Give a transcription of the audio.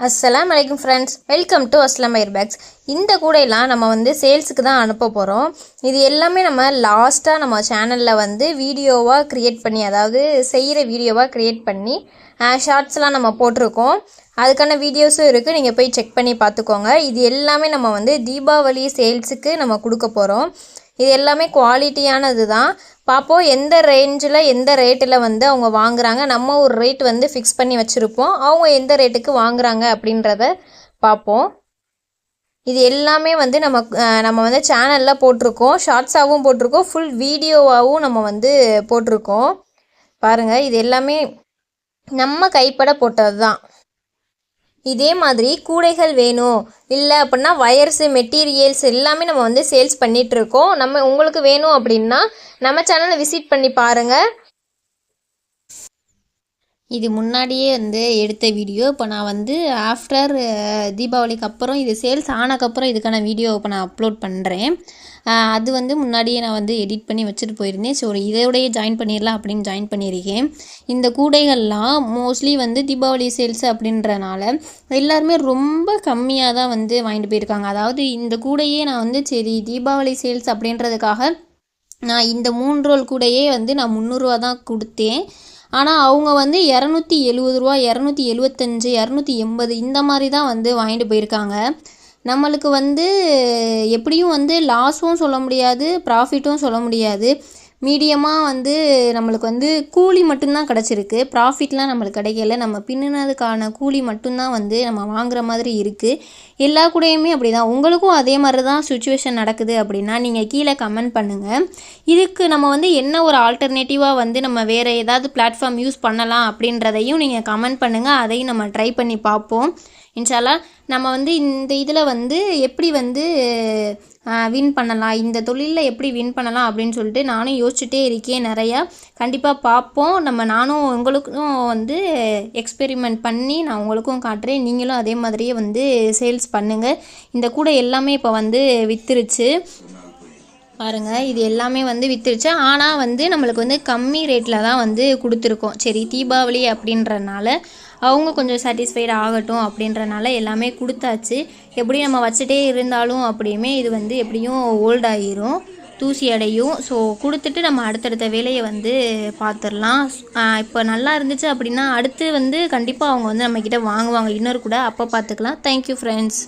அஸ்ஸலாம் வலைக்கம் friends welcome to அஸ்லாம் ஏர் பேக்ஸ் இந்த கூடையெல்லாம் நம்ம வந்து சேல்ஸுக்கு தான் அனுப்ப போகிறோம் இது எல்லாமே நம்ம லாஸ்ட்டாக நம்ம சேனலில் வந்து வீடியோவாக க்ரியேட் பண்ணி அதாவது செய்கிற வீடியோவாக க்ரியேட் பண்ணி ஷார்ட்ஸ்லாம் நம்ம போட்டிருக்கோம். அதுக்கான வீடியோஸும் இருக்குது நீங்கள் போய் செக் பண்ணி பார்த்துக்கோங்க. இது எல்லாமே நம்ம வந்து தீபாவளி சேல்ஸுக்கு நம்ம கொடுக்க போகிறோம் இது எல்லாமே குவாலிட்டியானது தான். பார்ப்போம் எந்த ரேஞ்சில் எந்த ரேட்டில் வந்து அவங்க வாங்குகிறாங்க நம்ம ஒரு ரேட் வந்து ஃபிக்ஸ் பண்ணி வச்சுருப்போம். அவங்க எந்த ரேட்டுக்கு வாங்குறாங்க அப்படின்றத பார்ப்போம் இது எல்லாமே வந்து நம்ம நம்ம வந்து சேனலில் போட்டிருக்கோம். ஷார்ட்ஸாகவும் போட்டிருக்கோம். ஃபுல் வீடியோவாகவும் நம்ம வந்து போட்டிருக்கோம். பாருங்கள் இது எல்லாமே நம்ம கைப்பட போட்டது தான் இதே மாதிரி கூடைகள் வேணும். இல்லை அப்படின்னா வயர்ஸு மெட்டீரியல்ஸ் எல்லாமே நம்ம வந்து சேல்ஸ் பண்ணிகிட்ருக்கோம் நம்ம உங்களுக்கு வேணும் அப்படின்னா நம்ம சேனலை விசிட் பண்ணி பாருங்கள் இது முன்னாடியே வந்து எடுத்த வீடியோ. இப்போ நான் வந்து ஆஃப்டர் தீபாவளிக்கு அப்புறம் இது சேல்ஸ் ஆனக்கப்புறம் இதுக்கான வீடியோ இப்போ நான் அப்லோட் பண்ணுறேன் அது வந்து முன்னாடியே நான் வந்து எடிட் பண்ணி வச்சுட்டு போயிருந்தேன். ஸோ இதோடையே ஜாயின் பண்ணிடலாம் அப்படின்னு ஜாயின் பண்ணியிருக்கேன் இந்த கூடைகள்லாம் மோஸ்ட்லி வந்து தீபாவளி சேல்ஸ் அப்படின்றனால எல்லாருமே ரொம்ப கம்மியாக தான் வந்து வாங்கிட்டு போயிருக்காங்க. அதாவது இந்த கூடையே நான் வந்து சரி தீபாவளி சேல்ஸ் அப்படின்றதுக்காக நான் இந்த மூன்று ரோல் கூடையே வந்து நான் முந்நூறுரூவா தான் கொடுத்தேன். ஆனால் அவங்க வந்து இரநூத்தி எழுபது ரூபா இரநூத்தி எழுபத்தஞ்சு இரநூத்தி எண்பது இந்த மாதிரி தான் வந்து வாங்கிட்டு போயிருக்காங்க. நம்மளுக்கு வந்து எப்படியும் வந்து லாஸும் சொல்ல முடியாது ப்ராஃபிட்டும் சொல்ல முடியாது. மீடியமாக வந்து நம்மளுக்கு வந்து கூலி மட்டும்தான் கிடச்சிருக்கு. ப்ராஃபிட்லாம் நம்மளுக்கு கிடைக்கல. நம்ம பின்னினதுக்கான கூலி மட்டும்தான் வந்து நம்ம வாங்குகிற மாதிரி இருக்குது எல்லா கூடையுமே அப்படி தான் உங்களுக்கும் அதே மாதிரி தான் சுச்சுவேஷன் நடக்குது அப்படின்னா நீங்கள் கீழே கமெண்ட் பண்ணுங்கள் இதுக்கு நம்ம வந்து என்ன ஒரு ஆல்டர்னேட்டிவாக வந்து நம்ம வேறு ஏதாவது பிளாட்ஃபார்ம் யூஸ் பண்ணலாம் அப்படின்றதையும் நீங்கள் கமெண்ட் பண்ணுங்கள் அதையும் நம்ம ட்ரை பண்ணி பார்ப்போம். இன்ஷால்லா நம்ம வந்து இந்த இதில் வந்து எப்படி வந்து வின் பண்ணலாம். இந்த தொழிலில் எப்படி வின் பண்ணலாம் அப்படின்னு சொல்லிட்டு நானும் யோசிச்சுட்டே இருக்கேன் நிறையா. கண்டிப்பாக பார்ப்போம். நம்ம நானும் உங்களுக்கும் வந்து எக்ஸ்பெரிமெண்ட் பண்ணி நான் உங்களுக்கும் காட்டுறேன். நீங்களும் அதே மாதிரியே வந்து சேல்ஸ் பண்ணுங்கள் இந்த கூடை எல்லாமே இப்போ வந்து விற்றுருச்சு பாருங்கள் இது எல்லாமே வந்து விற்றுச்சு ஆனால் வந்து நம்மளுக்கு வந்து கம்மி ரேட்டில் தான் வந்து கொடுத்துருக்கோம். சரி தீபாவளி அப்படின்றனால அவங்க கொஞ்சம் சாட்டிஸ்ஃபைட் ஆகட்டும் அப்படின்றனால எல்லாமே கொடுத்தாச்சு. எப்படி நம்ம வச்சுட்டே இருந்தாலும் அப்படியுமே இது வந்து எப்படியும் ஓல்ட் ஆகிரும் தூசி அடையும். ஸோ கொடுத்துட்டு நம்ம அடுத்தடுத்த வேலையை வந்து பார்த்துடலாம் இப்போ நல்லா இருந்துச்சு அப்படின்னா அடுத்து வந்து கண்டிப்பாக அவங்க வந்து நம்மக்கிட்ட வாங்குவாங்க. இன்னொரு கூட அப்போ பார்த்துக்கலாம் தேங்க்யூ ஃப்ரெண்ட்ஸ்